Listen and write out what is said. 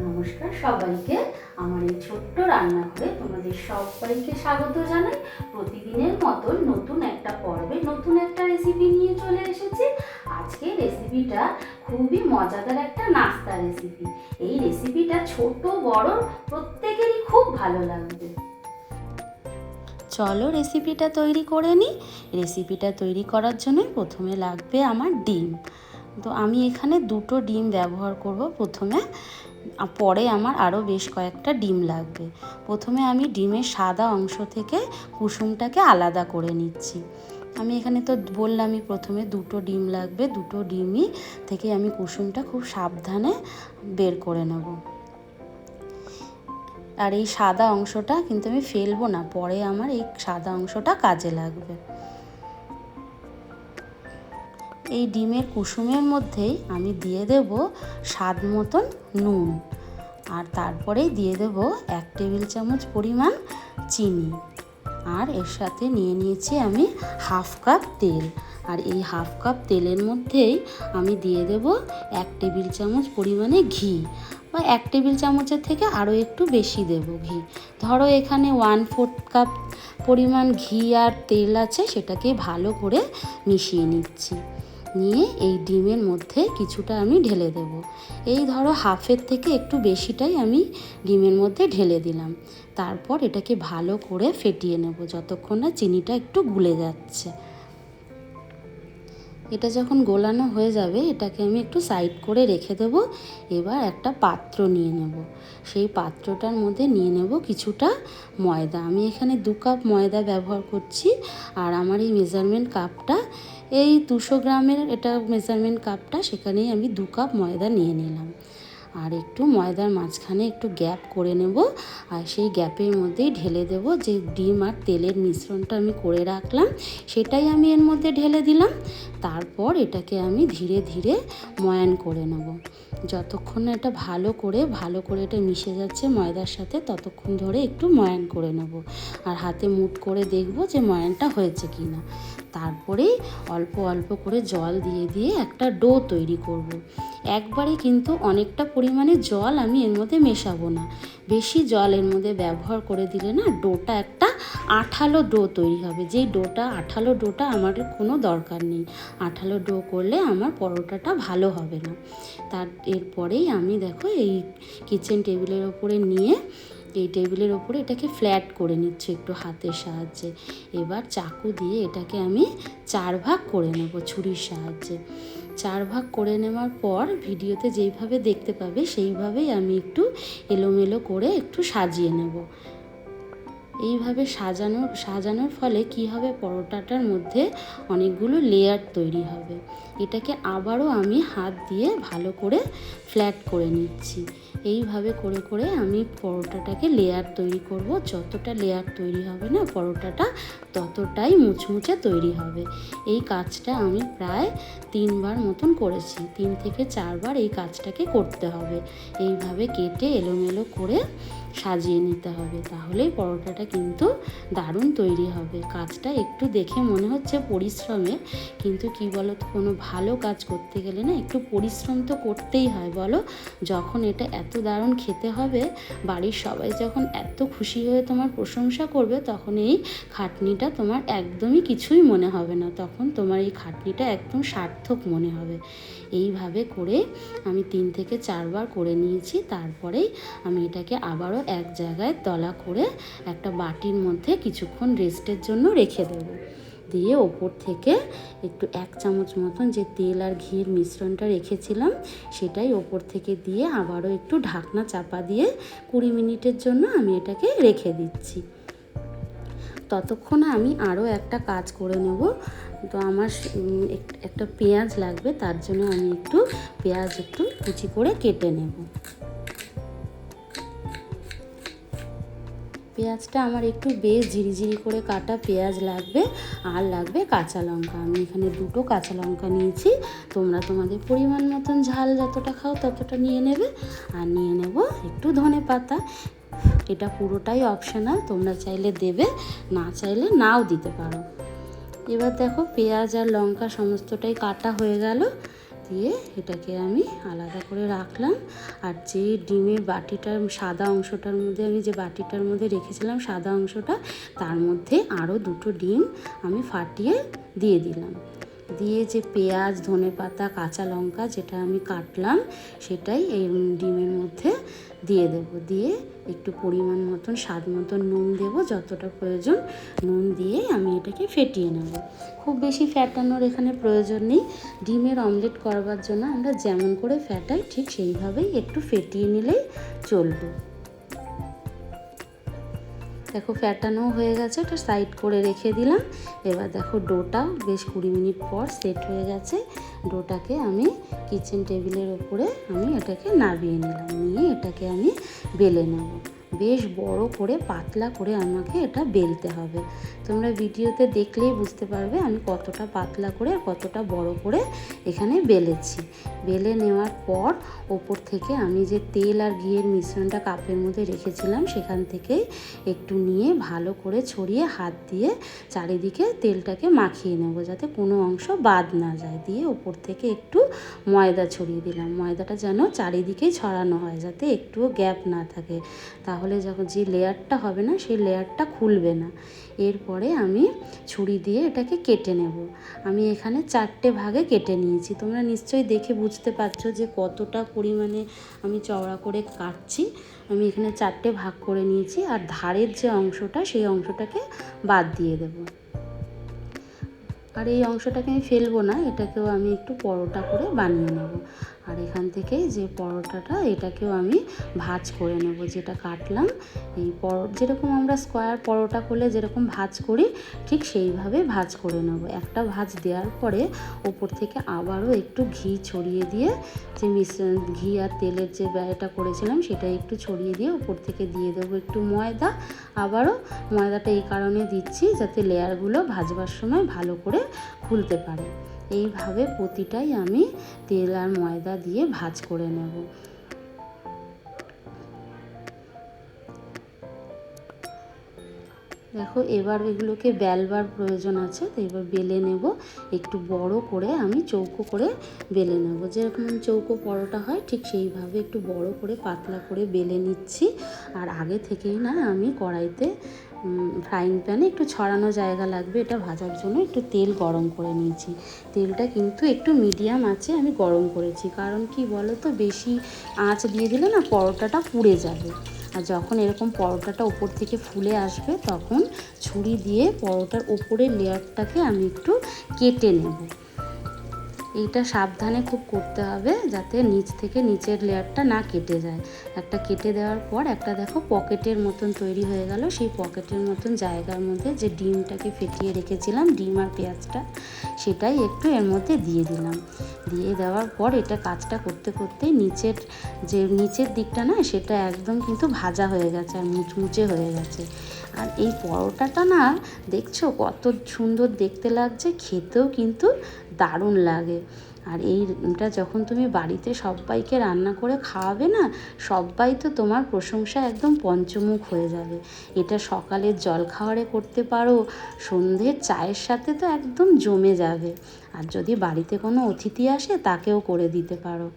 নমস্কার সবাইকে আমার এই ছোট্ট রান্নাঘরে তোমাদের সবাইকে স্বাগত জানাই। প্রতিদিনের মতো নতুন একটা পর্বে নতুন একটা রেসিপি নিয়ে চলে এসেছি। আজকে রেসিপিটা খুবই মজাদার একটা নাস্তা রেসিপি এই রেসিপিটা ছোট, বড়, প্রত্যেকেরই খুব ভালো লাগবে। চলো রেসিপিটা তৈরি করে নিই। রেসিপিটা তৈরি করার জন্য প্রথমে লাগবে আমার ডিম। তো আমি এখানে দুটো ডিম ব্যবহার করব। প্রথমে পরে আমার আরও বেশ কয়েকটা ডিম লাগবে। প্রথমে আমি ডিমের সাদা অংশ থেকে কুসুমটাকে আলাদা করে নিচ্ছি। আমি এখানে তো বললামই প্রথমে দুটো ডিম লাগবে, দুটো ডিমই থেকে আমি কুসুমটা খুব সাবধানে বের করে নেব। আর এই সাদা অংশটা কিন্তু আমি ফেলব না, পরে আমার এই সাদা অংশটা কাজে লাগবে। এই ডিমের কুসুমের মধ্যেই আমি দিয়ে দেব স্বাদ মতন নুন। আর তারপরেই দিয়ে দেব এক টেবিল চামচ পরিমাণ চিনি। আর এর সাথে নিয়ে নিয়েছি আমি হাফ কাপ তেল। আর এই হাফ কাপ তেলের মধ্যেই আমি দিয়ে দেব এক টেবিল চামচ পরিমাণে ঘি। বা এক টেবিল চামচের থেকে আরও একটু বেশি দেব ঘি। ধরো এখানে ওয়ান ফোর্থ কাপ পরিমাণ ঘি আর তেল আছে, সেটাকে ভালো করে মিশিয়ে নিচ্ছি। নিয়ে এই ডিমের মধ্যে কিছুটা আমি ঢেলে দেব। এই ধরো হাফের থেকে একটু বেশিটাই আমি ডিমের মধ্যে ঢেলে দিলাম। তারপর এটাকে ভালো করে ফেটিয়ে নেব, যতক্ষণ না চিনিটা একটু গুলে যাচ্ছে। এটা যখন গোলানো হয়ে যাবে, এটাকে আমি একটু সাইড করে রেখে দেব। এবার একটা পাত্র নিয়ে নেব। সেই পাত্রটার মধ্যে নিয়ে নেব কিছুটা ময়দা। আমি এখানে দু কাপ ময়দা ব্যবহার করছি। আর আমার এই মেজারমেন্ট কাপটা, এই দুশো গ্রামের এটা মেজারমেন্ট কাপটা, সেখানেই আমি দু কাপ ময়দা নিয়ে নিলাম। আর একটু ময়দার মাঝখানে একটু গ্যাপ করে নেব আর সেই গ্যাপের মধ্যেই ঢেলে দেব যে ডিম আর তেলের মিশ্রণটা আমি করে রাখলাম, সেটাই আমি এর মধ্যে ঢেলে দিলাম। তারপর এটাকে আমি ধীরে ধীরে ময়ান করে নেব। যতক্ষণ এটা ভালো করে ভালো করে এটা মিশে যাচ্ছে ময়দার সাথে, ততক্ষণ ধরে একটু ময়ান করে নেব। আর হাতে মুট করে দেখব যে ময়ানটা হয়েছে কি না তারপরেই অল্প অল্প করে জল দিয়ে দিয়ে একটা ডো তৈরি করব। একবারে কিন্তু অনেকটা পরিমাণে জল আমি এর মধ্যে মেশাবো না। বেশি জল এর মধ্যে ব্যবহার করে দিলে না ডোটা একটা আঠালো ডো তৈরি হবে। যেই ডোটা, আঠালো ডোটা আমার কোনো দরকার নেই। আঠালো ডো করলে আমার পরোটাটা ভালো হবে না। তার, এরপরেই আমি দেখো এই কিচেন টেবিলের ওপরে নিয়ে এই টেবিলের ওপরে এটাকে ফ্ল্যাট করে নিচ্ছি একটু হাতের সাহায্যে। এবার চাকু দিয়ে এটাকে আমি চার ভাগ করে নেব ছুরির সাহায্যে। চার ভাগ করে নেওয়ার পর ভিডিওতে যেইভাবে দেখতে পাবে সেইভাবেই আমি একটু এলোমেলো করে একটু সাজিয়ে নেব। এইভাবে সাজানো, সাজানোর ফলে কি হবে? পরোটাটার মধ্যে অনেকগুলো লেয়ার তৈরি হবে। এটাকে আবারও আমি হাত দিয়ে ভালো করে ফ্ল্যাট করে নিচ্ছি। এইভাবে করে করে আমি পরোটাটাকে লেয়ার তৈরি করব। যতটা লেয়ার তৈরি হবে না পরোটাটা, ততটাই মুচমুচে তৈরি হবে। এই কাজটা আমি প্রায় তিনবার মতন করেছি। তিন থেকে চারবার এই কাজটাকে করতে হবে। এইভাবে কেটে এলোমেলো করে সাজিয়ে নিতে হবে, তাহলেই পরোটাটা কিন্তু দারুণ তৈরি হবে। কাজটা একটু দেখে মনে হচ্ছে পরিশ্রমে, কিন্তু কি বলো তো কোনো ভালো কাজ করতে গেলে না একটু পরিশ্রম তো করতেই হয়, বলো? যখন এটা এত দারুণ খেতে হবে, বাড়ির সবাই যখন এত খুশি হয়ে তোমার প্রশংসা করবে, তখন এই খাটনিটা তোমার একদমই কিছুই মনে হবে না, তখন তোমার এই খাটনিটা একদম সার্থক মনে হবে। এইভাবে করে আমি তিন থেকে চারবার করে নিয়েছি, তারপরেই আমি এটাকে আবারও এক জায়গায় তলা করে একটা বাটির মধ্যে কিছুক্ষণ রেস্টের জন্য রেখে দেবো। দিয়ে ওপর থেকে একটু এক চামচ মতন যে তেল আর ঘির মিশ্রণটা রেখেছিলাম, সেটাই ওপর থেকে দিয়ে আবারও একটু ঢাকনা চাপা দিয়ে কুড়ি মিনিটের জন্য আমি এটাকে রেখে দিচ্ছি। ততক্ষণে আমি আরও একটা কাজ করে নেব। তো আমার একটা পেঁয়াজ লাগবে, তার জন্য আমি একটু পেঁয়াজ একটু কুচি করে কেটে নেব। পেঁয়াজটা আমার একটু বেশ ঝিরিঝিরি করে কাটা পেঁয়াজ লাগবে আর লাগবে কাঁচা লঙ্কা। আমি এখানে দুটো কাঁচা লঙ্কা নিয়েছি। তোমরা তোমাদের পরিমাণ মতন ঝাল যতটা খাও ততটা নিয়ে নেবে। আর নিয়ে নেব একটু ধনে পাতা। এটা পুরোটাই অপশনাল তোমরা চাইলে দেবে, না চাইলে নাও দিতে পারো। এবার দেখো পেঁয়াজ আর লঙ্কা সমস্তটাই কাটা হয়ে গেল। দিয়ে এটাকে আমি আলাদা করে রাখলাম। আর যে ডিমের বাটিটার সাদা অংশটার মধ্যে আমি যে বাটিটার মধ্যে রেখেছিলাম সাদা অংশটা, তার মধ্যে আরও দুটো ডিম আমি ফাটিয়ে দিয়ে দিলাম। দিয়ে যে পেঁয়াজ, ধনে পাতা, কাঁচা লঙ্কা যেটা আমি কাটলাম, সেটাই এই ডিমের মধ্যে দিয়ে দেবো। দিয়ে একটু পরিমাণ মতন, স্বাদ মতন নুন দেবো, যতটা প্রয়োজন নুন দিয়ে আমি এটাকে ফেটিয়ে নেব। খুব বেশি ফ্যাটানোর এখানে প্রয়োজন নেই। ডিমের অমলেট করবার জন্য আমরা যেমন করে ফ্যাটাই ঠিক সেইভাবেই একটু ফেটিয়ে নিলেই চলবে। দেখো ফ্যাটানো হয়ে গেছে ওটা সাইড করে রেখে দিলাম। এবার দেখো ডোটা, বেশ কুড়ি মিনিট পর সেট হয়ে গেছে। ডোটাকে আমি কিচেন টেবিলের ওপরে আমি এটাকে নাবিয়ে নিলাম, নিয়ে এটাকে আমি বেলে নেব। বেশ বড় করে, পাতলা করে আমাকে এটা বেলতে হবে। তোমরা ভিডিওতে দেখলেই বুঝতে পারবে আমি কতটা পাতলা করে কতটা বড় করে এখানে বেলেছি। বেলে নেওয়ার পর ওপর থেকে আমি যে তেল আর ঘিয়ের মিশ্রণটা কাপের মধ্যে রেখেছিলাম, সেখান থেকে একটু নিয়ে ভালো করে ছড়িয়ে হাত দিয়ে চারিদিকে তেলটাকে মাখিয়ে নেব যাতে কোনো অংশ বাদ না যায়। দিয়ে ওপর থেকে একটু ময়দা ছড়িয়ে দিলাম। ময়দাটা যেন চারিদিকেই ছড়ানো হয়, যাতে একটুও গ্যাপ না থাকে। তাহলে যখন যে লেয়ারটা হবে না, সেই লেয়ারটা খুলবে না। এরপরে আমি ছুরি দিয়ে এটাকে কেটে নেব। আমি এখানে চারটে ভাগে কেটে নিয়েছি। তোমরা নিশ্চয়ই দেখে বুঝতে পারছ যে কতটা পরিমাণে আমি চওড়া করে কাটছি। আমি এখানে চারটে ভাগ করে নিয়েছি আর ধারের যে অংশটা, সেই অংশটাকে বাদ দিয়ে দেবো। আর এই অংশটাকে আমি ফেলব না, এটাকেও আমি একটু পরোটা করে বানিয়ে নেব। আর এখান থেকে যে পরোটাটা, এটাকেও আমি ভাজ করে নেব। যেটা কাটলাম, এই পর যেরকম আমরা স্কোয়ার পরোটা করলে যেরকম ভাজ করি, ঠিক সেইভাবে ভাজ করে নেব। একটা ভাজ দেওয়ার পরে ওপর থেকে আবারও একটু ঘি ছড়িয়ে দিয়ে, যে মিশ্রণ ঘি আর তেলের যে ব্যয়টা করেছিলাম, সেটা একটু ছড়িয়ে দিয়ে ওপর থেকে দিয়ে দেবো একটু ময়দা। আবারও ময়দাটা এই কারণে দিচ্ছি, যাতে লেয়ারগুলো ভাজবার সময় ভালো করে খুলতে পারে। এইভাবে প্রতিটাই আমি তেল আর ময়দা দিয়ে ভাজ করে নেব। দেখো, এবার এগুলোকে বেলবার প্রয়োজন আছে, তো এবার বেলে নেব। একটু বড় করে আমি চৌকো করে বেলে নেব। যেরকম চৌকো পরোটা হয়, ঠিক সেইভাবে একটু বড় করে, পাতলা করে বেলে নিচ্ছি। আর আগে থেকেই না আমি কড়াইতে ফ্রাইং প্যানে একটু ছড়ানো জায়গা লাগবে, এটা ভাজার জন্য। একটু তেল গরম করে নিয়েছি। তেলটা কিন্তু একটু মিডিয়াম আছে, আমি গরম করেছি। কারণ কি বলো তো বেশি আঁচ দিয়ে দিলে না পরোটাটা পুড়ে যাবে। আর যখন এরকম পরোটাটা ওপর থেকে ফুলে আসবে, তখন ছুরি দিয়ে পরোটার ওপরের লেয়ারটাকে আমি একটু কেটে নেব। এইটা সাবধানে খুব করতে হবে যাতে নিচ থেকে নিচের লেয়ারটা না কেটে যায়। একটা কেটে দেওয়ার পর একটা দেখো পকেটের মতন তৈরি হয়ে গেল। সেই পকেটের মতন জায়গার মধ্যে যে ডিমটাকে ফেটিয়ে রেখেছিলাম, ডিম আর পেঁয়াজটা, সেটাই একটু এর মধ্যে দিয়ে দিলাম। দিয়ে দেওয়ার পর এটা কাজটা করতে করতে নিচের যে নিচের দিকটা না, সেটা একদম কিন্তু ভাজা হয়ে গেছে আর মুচমুচে হয়ে গেছে। আর এই পরোটাটা না দেখছ কত সুন্দর দেখতে লাগছে, খেতেও কিন্তু দারুণ লাগে। আর এইটা যখন তুমি বাড়িতে সবাইকে রান্না করে খাওয়াবে না, সবাই তো তোমার প্রশংসা একদম পঞ্চমুখ হয়ে যাবে। এটা সকালের জল খাওয়ারে করতে পারো, সন্ধ্যের চায়ের সাথে তো একদম জমে যাবে। আর যদি বাড়িতে কোনো অতিথি আসে, তাকেও করে দিতে পারো।